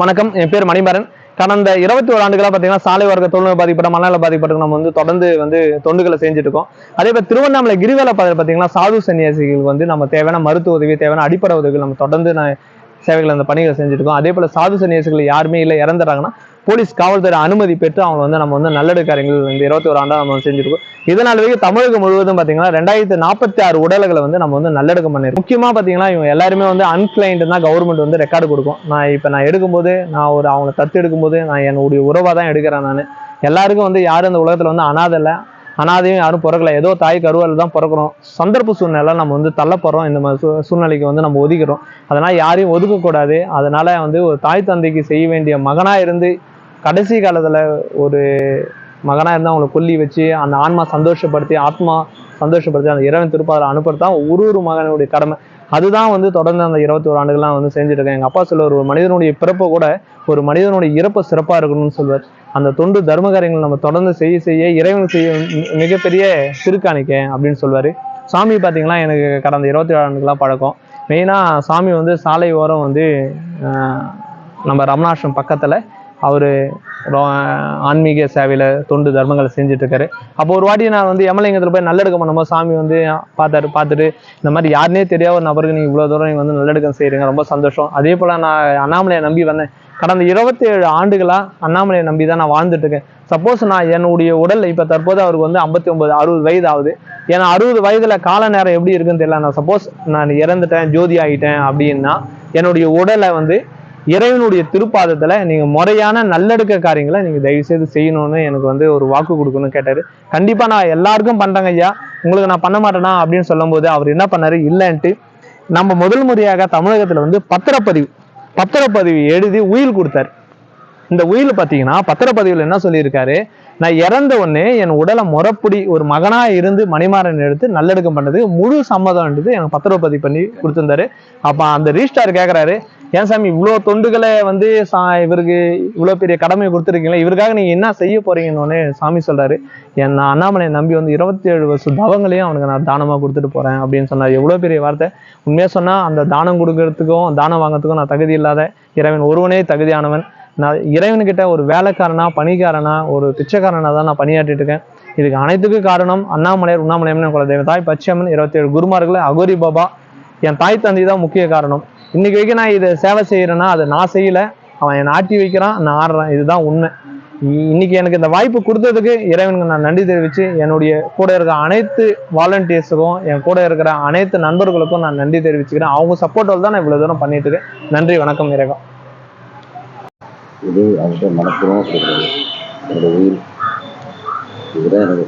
வணக்கம். என் பேர் மணிமாறன். கடந்த இருபத்தி ஒரு ஆண்டுகளாக பார்த்தீங்கன்னா சாலை வர்க்க தொழில்நுட்ப பாதிப்பட்ட மனநல பாதிப்பட்ட நம்ம வந்து தொடர்ந்து வந்து தொண்டுகளை செஞ்சுட்டு இருக்கோம். அதே போல திருவண்ணாமலை கிரிவேல பாதையில் பார்த்தீங்கன்னா சாது சன்னியாசிகள் வந்து நம்ம தேவையான மருத்துவ உதவி தேவையான அடிப்படை உதவிகள் நம்ம தொடர்ந்து நான் சேவைகள் அந்த பணிகளை செஞ்சுட்டு இருக்கோம் அதே போல் சாது சன்னியாசிகள் யாருமே இல்லை. இறந்துறாங்கன்னா போலீஸ் காவல்துறை அனுமதி பெற்று அவங்க வந்து நம்ம வந்து நல்லடு காரியங்கள் இந்த இருபத்தி ஒரு ஆண்டாக நம்ம செஞ்சுருக்கோம் செஞ்சிருக்கோம் தமிழகம் முழுவதும் பார்த்தீங்கன்னா ரெண்டாயிரத்தி நாற்பத்தி ஆறு உடல்களை வந்து நம்ம வந்து நல்லடக்கம் பண்ணிருக்கோம் முக்கியமாக பார்த்தீங்கன்னா இவங்க எல்லாருமே வந்து அன்கிளைண்ட் தான் கவர்மெண்ட் வந்து ரெக்கார்டு கொடுக்கும். நான் இப்போ நான் எடுக்கும்போது நான் ஒரு அவங்கள தத்து எடுக்கும்போது நான் என்னுடைய உறவாக தான் எடுக்கிறேன் நான். எல்லாருக்கும் வந்து யாரும் இந்த உலகத்தில் வந்து அனாதை இல்லை. அனாதையும் யாரும் பிறக்கல. ஏதோ தாய் கருவால் தான் பிறக்கிறோம். சந்தர்ப்ப சூழ்நிலை நம்ம வந்து தள்ளப்படுறோம். இந்த மாதிரி சூ- சூழ்நிலைக்கு வந்து நம்ம ஒதுக்கிறோம். அதனால் யாரையும் ஒதுக்கக்கூடாது. அதனால் வந்து ஒரு தாய் தந்தைக்கு செய்ய வேண்டிய மகனாக இருந்து கடைசி காலத்தில் ஒரு மகனாக இருந்தால் அவங்களை கொல்லி வச்சு அந்த ஆன்மா சந்தோஷப்படுத்தி ஆத்மா சந்தோஷப்படுத்தி அந்த இறைவன் திருப்பாதில் அனுப்புறது தான் ஒரு ஒரு மகனுடைய கடமை. அதுதான் வந்து தொடர்ந்து அந்த இருபத்தி ஒரு ஆண்டுகள்லாம் வந்து செஞ்சுட்டு இருக்கேன் எங்க அப்பா சொல்லுவார் ஒரு மனிதனுடைய பிறப்பை கூட ஒரு மனிதனுடைய இறப்பு சிறப்பா இருக்கணும்னு சொல்வார் அந்த தொண்டு தர்ம காரியங்கள் நம்ம தொடர்ந்து செய்ய செய்ய இறைவன் செய்ய மிகப்பெரிய திருக்காணிக்க அப்படின்னு சொல்வாரு சாமி பார்த்தீங்கன்னா எனக்கு கடந்த இருபத்தி ஏழு ஆண்டுகளாக பழக்கம் மெயினாக சாமி வந்து சாலை ஓரம் வந்து நம்ம ரமணாஷ்டம் பக்கத்தில் அவர் ஆன்மீக சேவையில் தொண்டு தர்மங்களை செஞ்சுட்ருக்காரு. அப்போ ஒரு வாட்டி நான் வந்து எமலிங்கத்தில் போய் நல்லடக்கம் பண்ணும்போது சாமி வந்து பார்த்தாரு பார்த்துட்டு இந்த மாதிரி யாருனே தெரியாத ஒரு நபருக்கு நீங்கள் இவ்வளோ தூரம் நீங்கள் வந்து நல்லடக்கம் செய்கிறீங்க ரொம்ப சந்தோஷம். அதே போல் நான் அண்ணாமலையை நம்பி வந்தேன். கடந்த இருபத்தேழு ஆண்டுகளாக அண்ணாமலையை நம்பி தான் நான் வாழ்ந்துட்டுருக்கேன் சப்போஸ் நான் என்னுடைய உடல் இப்போ தற்போது அவருக்கு வந்து ஐம்பத்தி ஒன்பது அறுபது வயது ஆகுது ஏன்னா அறுபது வயதில் கால நேரம் எப்படி இருக்குன்னு தெரியல. நான் சப்போஸ் நான் இறந்துட்டேன் ஜோதி ஆகிட்டேன் அப்படின்னா என்னுடைய உடலை வந்து இறைவனுடைய திருப்பாதத்தில் நீங்கள் முறையான நல்லெடுக்க காரியங்களை நீங்கள் தயவு செய்து செய்யணும்னு எனக்கு வந்து ஒரு வாக்கு கொடுக்கணும்னு கேட்டார். கண்டிப்பாக நான் எல்லாருக்கும் பண்ணுறேங்க ஐயா. உங்களுக்கு நான் பண்ண மாட்டேனா அப்படின்னு சொல்லும்போது அவர் என்ன பண்ணார்? இல்லைன்ட்டு நம்ம முதல் முறையாக தமிழகத்தில் வந்து பத்திரப்பதிவு பத்திரப்பதிவு எழுதி உயில் கொடுத்தாரு. இந்த உயில் பார்த்தீங்கன்னா பத்திரப்பதிவில் என்ன சொல்லியிருக்காரு? நான் இறந்த உடனே என் உடலை முறப்படி ஒரு மகனாக இருந்து மணிமாறன் எடுத்து நல்லடக்கம் பண்ணது முழு சம்மதம்ன்றது எனக்கு பத்திரப்பதிவு பண்ணி கொடுத்துருந்தாரு. அப்போ அந்த ரீஸ்டார் கேட்குறாரு ஏன் சாமி இவ்வளோ தொண்டுகளை வந்து சா இவருக்கு இவ்வளோ பெரிய கடமை கொடுத்துருக்கீங்களா இவருக்காக நீங்கள் என்ன செய்ய போறீங்கன்னு சாமி சொல்கிறார் என் நான் அண்ணாமலையை நம்பி வந்து இருபத்தி ஏழு வருஷம் தவங்களையும் அவனுக்கு நான் தானமாக கொடுத்துட்டு போகிறேன் அப்படின்னு சொன்னார். எவ்வளோ பெரிய வார்த்தை. உண்மையாக சொன்னால் அந்த தானம் கொடுக்கறதுக்கும் தானம் வாங்குறதுக்கும் நான் தகுதி இல்லாத இறைவன் ஒருவனே தகுதியானவன். நான் இறைவன்கிட்ட ஒரு வேலைக்காரனா பணிக்காரனா ஒரு பிச்சைக்காரனா தான் நான் பணியாற்றிட்டு இருக்கேன். இதுக்கு அனைத்துக்கும் காரணம் அண்ணாமலையார் உண்ணாமலையம்னு குலதெய்வ தாய் பச்சையம்மன் இருபத்தேழு குருமார்களை அகோரி பாபா என் தாய் தந்தை தான் முக்கிய காரணம். இன்னைக்கு வரைக்கும் நான் இதை சேவை செய்யறேன்னா அதை நான் செய்யல. அவன் என்னை ஆட்டி வைக்கிறான் நான் ஆடுறேன். இதுதான் உண்மை. இன்னைக்கு எனக்கு இந்த வாய்ப்பு கொடுத்ததுக்கு இறைவனுக்கு நான் நன்றி தெரிவிச்சு என்னுடைய கூட இருக்கிற அனைத்து வாலண்டியர்ஸுக்கும் என் கூட இருக்கிற அனைத்து நண்பர்களுக்கும் நான் நன்றி தெரிவிச்சுக்கிறேன். அவங்க சப்போர்ட்டில் தான் நான் இவ்வளவு தூரம் பண்ணிட்டு இருக்கேன். நன்றி வணக்கம் இறைவா இது அவர்கிட்ட சொல்கிறது என்னோட உயிர். இதுதான் எனக்கு